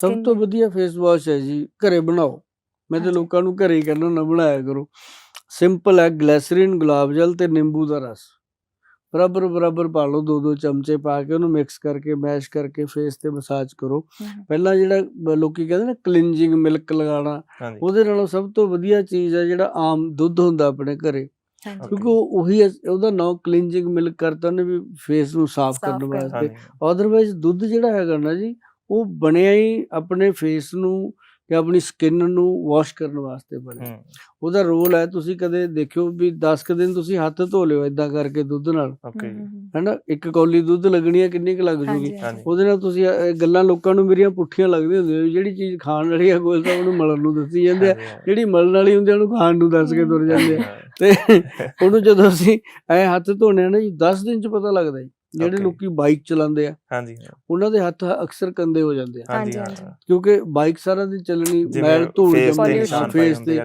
ਸਭ ਤੋਂ? ਵਧੀਆ ਫੇਸ ਵਾਸ਼ ਹੈ ਜੀ ਘਰੇ ਬਣਾਓ। ਮੈਂ ਤੇ। ਲੋਕਾਂ ਨੂੰ ਘਰੇ ਹੀ ਕਹਿੰਦਾ ਨਾ ਬਣਾਇਆ ਕਰੋ। ਸਿੰਪਲ ਹੈ ਗਲੈਸਰੀਨ ਗੁਲਾਬ ਜਲ ਤੇ ਨਿੰਬੂ ਦਾ ਰਸ। ਬਰਾਬਰ ਬਰਾਬਰ ਪਾ ਲਓ ਦੋ ਦੋ ਚਮਚੇ ਪਾ ਕੇ ਉਹਨੂੰ ਮਿਕਸ ਕਰਕੇ ਮੈਸ਼ ਕਰਕੇ ਫੇਸ ਤੇ ਮਸਾਜ ਕਰੋ। ਪਹਿਲਾਂ ਜਿਹੜਾ ਲੋਕੀ ਕਹਿੰਦੇ ਨਾ ਕਲੀਨਜਿੰਗ ਮਿਲਕ ਲਗਾਉਣਾ ਉਹਦੇ ਨਾਲੋਂ ਸਭ ਤੋਂ ਵਧੀਆ ਚੀਜ਼ ਹੈ ਜਿਹੜਾ ਆਮ ਦੁੱਧ ਹੁੰਦਾ ਆਪਣੇ ਘਰੇ. ਕਿਉਂਕਿ ਉਹ ਉਹੀ ਉਹਦਾ ਨਾਮ ਕਲੀਨਜਿੰਗ ਮਿਲਕ ਕਰਤਾ ਉਹਨੇ ਵੀ ਫੇਸ ਨੂੰ ਸਾਫ਼ ਕਰਨ ਵਾਸਤੇ। ਹਾਂਜੀ। ਅਦਰਵਾਈਜ਼ ਦੁੱਧ ਜਿਹੜਾ ਹੈਗਾ ਨਾ ਜੀ ਉਹ ਬਣਿਆ ਹੀ ਆਪਣੇ ਫੇਸ ਨੂੰ ਜਾਂ ਆਪਣੀ ਸਕਿਨ ਨੂੰ ਵਾਸ਼ ਕਰਨ ਵਾਸਤੇ ਬਣਿਆ। ਉਹਦਾ ਰੋਲ ਹੈ ਤੁਸੀਂ ਕਦੇ ਦੇਖਿਓ ਵੀ 10 ਕੁ ਦਿਨ ਤੁਸੀਂ ਹੱਥ ਧੋ ਲਿਓ ਇਦਾਂ ਕਰਕੇ ਦੁੱਧ ਨਾਲ। ਓਕੇ ਹੈਨਾ? ਇੱਕ ਕੌਲੀ ਦੁੱਧ ਲੱਗਣੀ ਹੈ ਕਿੰਨੀ ਕੁ ਲੱਗ ਜੂਗੀ। ਉਹਦੇ ਨਾਲ ਤੁਸੀਂ ਗੱਲਾਂ ਲੋਕਾਂ ਨੂੰ ਮੇਰੀਆਂ ਪੁੱਠੀਆਂ ਲੱਗਦੀਆਂ ਹੁੰਦੀਆਂ ਵੀ ਜਿਹੜੀ ਚੀਜ਼ ਖਾਣ ਵਾਲੀ ਹੈ ਗੋਲ ਸਾਹਿਬ ਉਹਨੂੰ ਮਲਣ ਨੂੰ ਦੱਸੀ ਜਾਂਦੇ ਆ। ਜਿਹੜੀ ਮਲਣ ਵਾਲੀ ਹੁੰਦੀ ਉਹਨੂੰ ਖਾਣ ਨੂੰ ਦੱਸ ਕੇ ਤੁਰ ਜਾਂਦੇ ਆ। ਤੇ ਉਹਨੂੰ ਜਦੋਂ ਅਸੀਂ ਐ ਹੱਥ ਧੋਣੇ ਆ ਨਾ ਜੀ 10 ਦਿਨ ਚ ਪਤਾ ਲੱਗਦਾ ਜੀ। ਜਿਹੜੇ. ਲੋਕੀ ਬਾਈਕ ਚਲਾਉਂਦੇ ਆ ਹਾਂਜੀ ਉਹਨਾਂ ਦੇ ਹੱਥ ਅਕਸਰ ਕੰਦੇ ਹੋ ਜਾਂਦੇ ਆ ਹਾਂਜੀ ਕਿਉਂਕਿ ਬਾਈਕ ਸਾਰਾ ਦਿਨ ਚੱਲਣੀ ਮੈਲ ਧੂੜ ਪਏ ਫੇਸ ਤੇ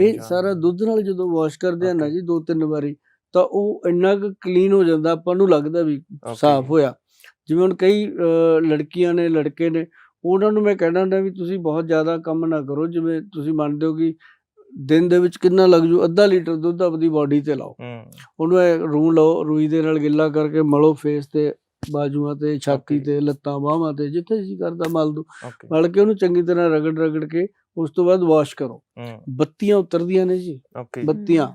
ਇਹ। ਸਾਰਾ ਦੁੱਧ ਨਾਲ ਜਦੋਂ ਵਾਸ਼ ਕਰਦੇ ਆ ਨਾ. ਜੀ ਦੋ ਤਿੰਨ ਵਾਰੀ ਤਾਂ ਉਹ ਇੰਨਾ ਕੁ ਕਲੀਨ ਹੋ ਜਾਂਦਾ ਆਪਾਂ ਨੂੰ ਲੱਗਦਾ ਵੀ. ਸਾਫ਼ ਹੋਇਆ ਜਿਵੇਂ ਹੁਣ ਕਈ ਲੜਕੀਆਂ ਨੇ ਲੜਕੇ ਨੇ ਉਹਨਾਂ ਨੂੰ ਮੈਂ ਕਹਿਣਾ ਹੁੰਦਾ ਵੀ ਤੁਸੀਂ ਬਹੁਤ ਜ਼ਿਆਦਾ ਕੰਮ ਨਾ ਕਰੋ ਜਿਵੇਂ ਤੁਸੀਂ ਮੰਨਦੇ ਹੋ ਕਿ ਦਿਨ ਦੇ ਵਿੱਚ ਕਿੰਨਾ ਲੱਗ ਜੂ? ਅੱਧਾ ਲੀਟਰ ਦੁੱਧ ਆਪਣੀ ਬਾਡੀ ਤੇ ਲਾਓ। ਹੂੰ। ਉਹਨੂੰ ਇਹ ਰੂ ਲਓ ਰੂਈ ਦੇ ਨਾਲ ਗਿੱਲਾ ਕਰਕੇ ਮਲੋ ਫੇਸ ਤੇ ਬਾਜੂਆਂ ਤੇ ਛਾਤੀ. ਤੇ ਲੱਤਾਂ ਬਾਹਾਂ ਤੇ ਜਿੱਥੇ ਜੀ ਕਰਦਾ ਮਲ ਦੋ। ਮਲ ਕੇ ਉਹਨੂੰ ਚੰਗੀ ਤਰ੍ਹਾਂ ਰਗੜ ਰਗੜ ਕੇ ਉਸ ਤੋਂ ਬਾਅਦ ਵਾਸ਼ ਕਰੋ। ਬੱਤੀਆਂ ਉਤਰਦੀਆਂ ਨੇ ਜੀ। ਬੱਤੀਆਂ।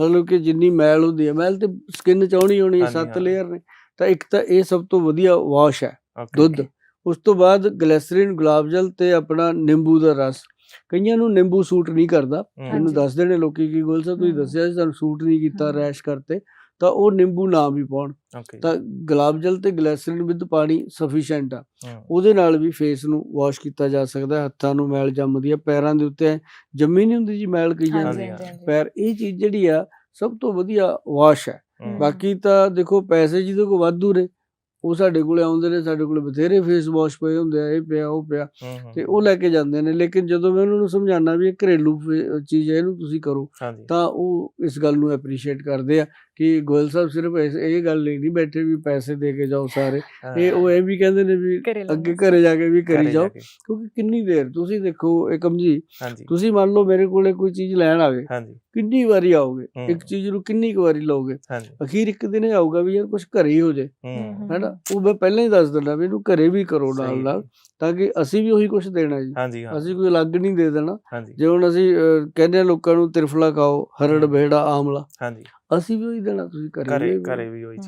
ਮਤਲਬ ਕਿ ਜਿੰਨੀ ਮੈਲ ਹੁੰਦੀ ਹੈ ਮੈਲ ਤੇ ਸਕਿਨ ਚ ਆਉਣੀ ਹੋਣੀ ਸੱਤ। ਲੇਅਰ ਨੇ। ਤਾਂ ਇੱਕ ਤਾਂ ਇਹ ਸਭ ਤੋਂ ਵਧੀਆ ਵਾਸ਼ ਹੈ ਦੁੱਧ। ਉਸ ਤੋਂ ਬਾਅਦ ਗਲੈਸਰੀਨ ਗੁਲਾਬ ਜਲ ਤੇ ਆਪਣਾ ਨਿੰਬੂ ਦਾ ਰਸ। ਕਈਆਂ ਨੂੰ ਨਿੰਬੂ ਸੂਟ ਨਹੀਂ ਕਰਦਾ। ਮੈਨੂੰ। ਦੱਸਦੇ ਨੇ ਲੋਕੀ ਕੀ ਗੋਲ ਸਾਹਿਬ ਤੁਸੀਂ। ਦੱਸਿਆ ਸੀ ਸਾਨੂੰ ਸੂਟ ਨਹੀਂ ਕੀਤਾ। ਰੈਸ਼ ਕਰਤੇ ਤਾਂ ਉਹ ਨਿੰਬੂ ਨਾ ਵੀ ਪਾਉਣ। ਤਾਂ ਗੁਲਾਬ ਜਲ ਤੇ ਗਲੈਸਰੀਨ ਵਿਦ ਪਾਣੀ ਸਫੀਸ਼ੀਐਂਟ ਆ। ਉਹਦੇ ਨਾਲ ਵੀ ਫੇਸ ਨੂੰ ਵਾਸ਼ ਕੀਤਾ ਜਾ ਸਕਦਾ ਹੈ। ਹੱਥਾਂ ਨੂੰ ਮੈਲ ਜੰਮਦੀ ਹੈ ਪੈਰਾਂ ਦੇ ਉੱਤੇ। ਜੰਮੀ ਨਹੀਂ ਹੁੰਦੀ ਜੀ ਮੈਲ ਕਈਆਂ ਹਾਂਜੀ ਦੀ ਹਾਂਜੀ, ਹਾਂਜੀ ਹਾਂਜੀ। ਪੈਰ ਇਹ ਚੀਜ਼ ਜਿਹੜੀ ਆ ਸਭ ਤੋਂ ਵਧੀਆ ਵਾਸ਼ ਹੈ। ਬਾਕੀ ਤਾਂ ਦੇਖੋ ਪੈਸੇ ਜਿਹਦੇ ਕੋਲ ਵਾਧੂ ਨੇ। ਉਹ ਸਾਡੇ ਕੋਲੇ ਆਉਂਦੇ ਨੇ ਸਾਡੇ ਕੋਲੇ ਬਥੇਰੇ ਫੇਸ ਵਾਸ਼ ਪਏ ਹੁੰਦੇ ਆ ਇਹ ਪਿਆ ਉਹ ਪਿਆ। ਤੇ ਉਹ ਲੈ ਕੇ ਜਾਂਦੇ ਨੇ ਲੇਕਿਨ ਜਦੋਂ ਮੈਂ ਉਹਨਾਂ ਨੂੰ ਸਮਝਾਉਣਾ ਵੀ ਇਹ ਘਰੇਲੂ ਚੀਜ਼ ਹੈ ਇਹਨੂੰ ਤੁਸੀਂ ਕਰੋ ਤਾਂ ਉਹ ਇਸ ਗੱਲ ਨੂੰ ਐਪਰੀਸ਼ੀਏਟ ਕਰਦੇ ਆ ਕਿ ਗੋਇਲ ਸਾਹਿਬ ਸਿਰਫ ਇਹ ਗੱਲ ਨਹੀਂ ਬੈਠੇ ਵੀ ਪੈਸੇ ਦੇ ਕੇ ਜਾਓ ਸਾਰੇ। ਇਹ ਉਹ ਇਹ ਵੀ ਕਹਿੰਦੇ ਨੇ ਵੀ ਅੱਗੇ ਘਰੇ ਜਾ ਕੇ ਵੀ ਕਰੀ ਜਾਓ ਕਿਉਂਕਿ ਕਿੰਨੀ ਦੇਰ ਤੁਸੀਂ ਦੇਖੋ ਏਕਮ ਜੀ ਤੁਸੀਂ ਮੰਨ ਲਓ ਮੇਰੇ ਕੋਲੇ ਕੋਈ ਚੀਜ਼ ਲੈਣ ਆਵੇ ਹਾਂਜੀ। ਕਿੰਨੀ ਵਾਰੀ ਆਓਗੇ। ਇੱਕ ਚੀਜ਼ ਨੂੰ ਕਿੰਨੀ ਕੁ ਵਾਰੀ ਲਓਗੇ? ਅਖੀਰ ਇੱਕ ਦਿਨ ਇਹ ਆਊਗਾ ਵੀ ਯਾਰ ਕੁਝ ਘਰੇ ਹੀ ਹੋ ਜੇ ਹੈਨਾ? ਉਹ ਮੈਂ ਪਹਿਲਾਂ ਹੀ ਦੱਸ ਦਿੰਦਾ ਵੀ ਇਹਨੂੰ ਘਰੇ ਵੀ ਕਰੋ ਨਾਲ ਨਾਲ ਤਾਂ ਕਿ ਅਸੀਂ ਵੀ ਉਹੀ ਕੁਝ ਦੇਣਾ ਜੀ। ਅਸੀਂ ਕੋਈ ਅਲੱਗ ਨਹੀਂ ਦੇ ਦੇਣਾ। ਜੇ ਹੁਣ ਅਸੀਂ ਕਹਿੰਦੇ ਆ ਲੋਕਾਂ ਨੂੰ ਤਿਰਫਲਾ ਖਾਓ ਹਰੜ। ਬੇੜਾ ਆਮਲਾ। ਹਾਂਜੀ। ਅਸੀਂ ਵੀ ਉਹੀ ਦੇਣਾ ਤੁਸੀਂ ਘਰੇ ਘਰੇ ਵੀ ਹੋਈ